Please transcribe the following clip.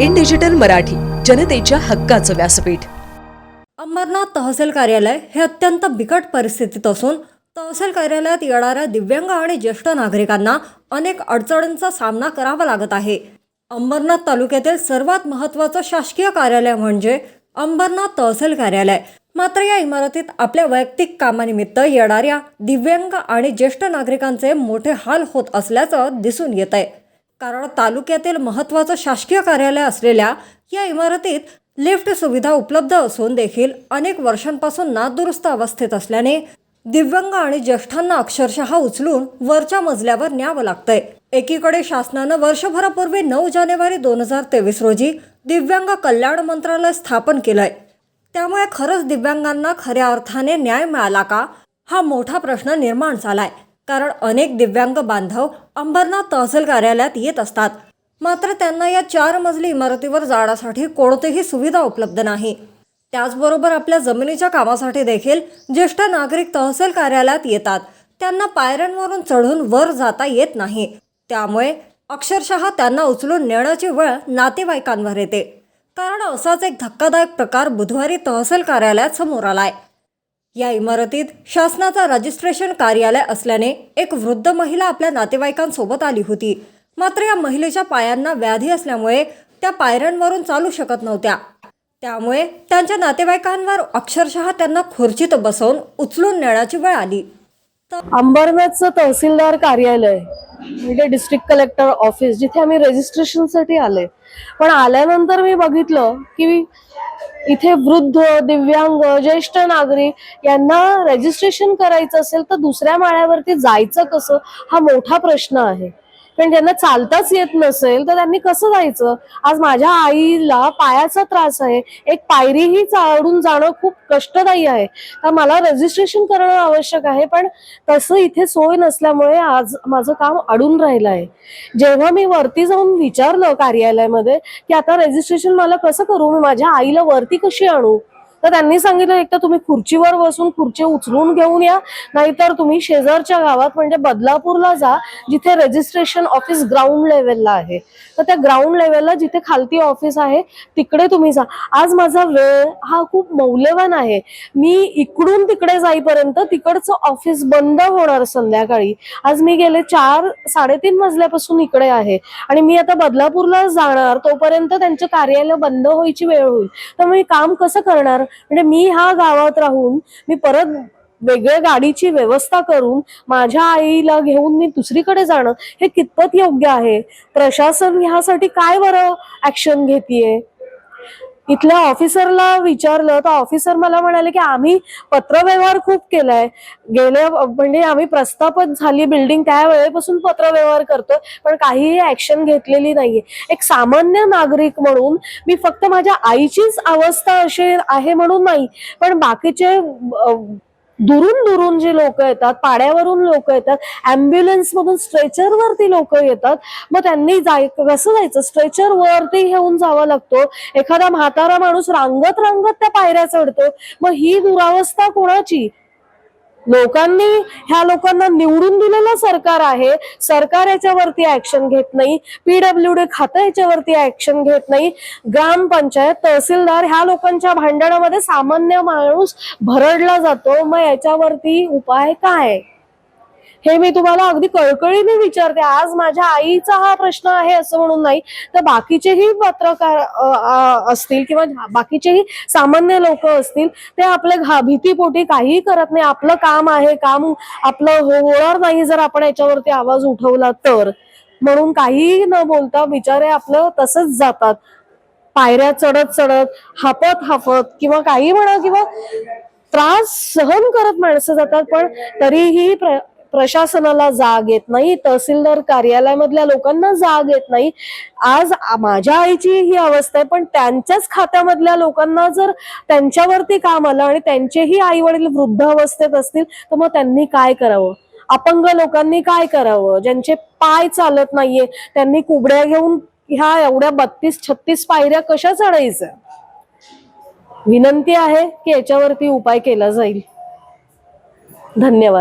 In digital Marathi जनतेच्या हक्काचं व्यासपीठ. अंबरनाथ तहसील कार्यालय हे अत्यंत बिकट परिस्थितीत असून तहसील कार्यालयात येणाऱ्या दिव्यांग आणि ज्येष्ठ नागरिकांना अनेक अडचणींचा सामना करावा लागत आहे. अंबरनाथ तालुक्यातील सर्वात महत्त्वाचं शासकीय कार्यालय म्हणजे अंबरनाथ तहसील कार्यालय. मात्र या इमारतीत आपल्या वैयक्तिक कामानिमित्त येणाऱ्या दिव्यांग आणि ज्येष्ठ नागरिकांचे मोठे हाल होत असल्याचं दिसून येत आहे कारण तालुक्यातील महत्त्वाचं शासकीय कार्यालय असलेल्या या इमारतीत लिफ्ट सुविधा उपलब्ध असून देखील अनेक वर्षांपासून नादुरुस्त अवस्थेत असल्याने दिव्यांग आणि ज्येष्ठांना अक्षरशः उचलून वरच्या मजल्यावर न्यावं लागतंय. एकीकडे शासनानं वर्षभरापूर्वी नऊ जानेवारी दोन हजार तेवीस रोजी दिव्यांग कल्याण मंत्रालय स्थापन केलंय. त्यामुळे खरंच दिव्यांगांना खऱ्या अर्थाने न्याय मिळाला का? हा मोठा प्रश्न निर्माण झालाय. कारण अनेक दिव्यांग बांधव अंबरनाथ तहसील कार्यालयात येत असतात. मात्र त्यांना या चार मजली इमारतीवर जाण्यासाठी कोणतीही सुविधा उपलब्ध नाही. त्याचबरोबर आपल्या जमिनीच्या कामासाठी देखील ज्येष्ठ नागरिक तहसील कार्यालयात येतात. त्यांना पायऱ्यांवरून चढून वर जाता येत नाही. त्यामुळे अक्षरशः त्यांना उचलून नेण्याची वेळ नातेवाईकांवर येते. कारण असाच एक धक्कादायक प्रकार बुधवारी तहसील कार्यालयात समोर आलाय. या इमारतीत शासनाचा रजिस्ट्रेशन कार्यालय असल्याने एक वृद्ध महिला आपल्या नातेवाईकांसोबत आली होती. मात्र या महिलेच्या पायांना व्याधी असल्यामुळे त्या पायऱ्यांवरून चालू शकत नव्हत्या. त्यामुळे त्यांच्या नातेवाईकांवर अक्षरशः त्यांना खुर्चीत बसवून उचलून नेण्याची वेळ आली. अंबरनाथचं तहसीलदार कार्यालय म्हणजे डिस्ट्रिक्ट कलेक्टर ऑफिस जिथे आम्ही रजिस्ट्रेशनसाठी आले पण आल्यानंतर मी बघितलं की इथे वृद्ध दिव्यांग ज्येष्ठ नागरिक यांना रजिस्ट्रेशन करायचं असेल तर दुसऱ्या माळ्यावरती जायचं कसं? हा मोठा प्रश्न आहे. पण ज्यांना चालताच येत नसेल तर त्यांनी कसं जायचं? आज माझ्या आईला पायाचा त्रास आहे. एक पायरीही चढून जाणं खूप कष्टदायी आहे. तर मला रजिस्ट्रेशन करणं आवश्यक आहे पण तसं इथे सोय नसल्यामुळे आज माझं काम अडून राहिलं आहे. जेव्हा मी वरती जाऊन विचारलं कार्यालयामध्ये की आता रजिस्ट्रेशन मला कसं करू? मी माझ्या आईला वरती कशी आणू? तर त्यांनी सांगितलं एक तर तुम्ही खुर्चीवर बसून खुर्ची उचलून घेऊन या नाहीतर तुम्ही शेजारच्या गावात म्हणजे बदलापूरला जा जिथे रजिस्ट्रेशन ऑफिस ग्राउंड लेवलला आहे. तर त्या ग्राउंड लेवलला जिथे खालती ऑफिस आहे तिकडे तुम्ही जा. आज माझा वेळ हा खूप मौल्यवान आहे. मी इकडून तिकडे जाईपर्यंत तिकडचं ऑफिस बंद होणार संध्याकाळी. आज मी गेले चार साडेतीन मजल्यापासून इकडे आहे. आणि मी आता बदलापूरला जाणार तोपर्यंत त्यांचं कार्यालय बंद व्हायची वेळ होईल. तर मी काम कसं करणार? म्हणजे मी ह्या गावात राहून मी परत वेगळ्या गाडीची व्यवस्था करून माझ्या आईला घेऊन मी दुसरीकडे जाणं हे कितपत योग्य आहे? प्रशासन ह्यासाठी काय बरं ऍक्शन घेतीये? इथल्या ऑफिसरला विचारलं तर ऑफिसर मला म्हणाले की आम्ही पत्रव्यवहार खूप केलाय. गेल्या म्हणजे आम्ही प्रस्थापत झाली बिल्डिंग त्या वेळेपासून पत्रव्यवहार करतोय पण काहीही ऍक्शन घेतलेली नाहीये. एक सामान्य नागरिक म्हणून मी फक्त माझ्या आईचीच अवस्था अशी आहे म्हणून नाही पण बाकीचे दुरून दुरून जी लोक येतात पाड्यावरून लोक येतात अँब्युलन्स मधून स्ट्रेचर वरती लोक येतात. मग त्यांनी जाय कसं जायचं? स्ट्रेचर वरती घेऊन जावं लागतो. एखादा म्हातारा माणूस रांगत रांगत त्या पायऱ्या चढतो. मग ही दुरावस्था कोणाची? लोकांनी ह्या लोकांना निवडून दिलेलं सरकार आहे. सरकार याच्यावरती ऍक्शन घेत नाही. पीडब्ल्यू डी खातं याच्यावरती ऍक्शन घेत नाही. ग्रामपंचायत तहसीलदार ह्या लोकांच्या भांडणामध्ये सामान्य माणूस भरडला जातो. मग याच्यावरती उपाय काय? हे मी तुम्हाला अगदी कळकळीने विचारते. आज माझ्या आईचा हा प्रश्न आहे असं म्हणून नाही तर बाकीचेही पत्रकार असतील किंवा बाकीचेही सामान्य लोक असतील ते आपल्या घा भीतीपोटी काहीही करत नाही. आपलं काम आहे काम आपलं हो-, होणार नाही जर आपण याच्यावरती आवाज उठवला तर. म्हणून काहीही न बोलता बिचारे आपलं तसंच जातात. पायऱ्या चढत चढत हापत हापत किंवा काही म्हणा किंवा त्रास सहन करत माणसं जातात पण तरीही प्र प्रशासनाला जाग येत नाही तहसीलदार कार्यालयामधल्या लोकांना जाग येत नाही. आज माझ्या आईची ही अवस्था आहे पण त्यांच्याच खात्यामधल्या लोकांना जर त्यांच्यावरती काम आलं आणि त्यांचेही आई वडील वृद्ध अवस्थेत असतील तर मग त्यांनी काय करावं? अपंग लोकांनी काय करावं? ज्यांचे पाय चालत नाहीये त्यांनी कुबड्या घेऊन ह्या एवढ्या बत्तीस छत्तीस पायऱ्या कशा चढायच्या विनंती आहे की याच्यावरती उपाय केला जाईल. धन्यवाद.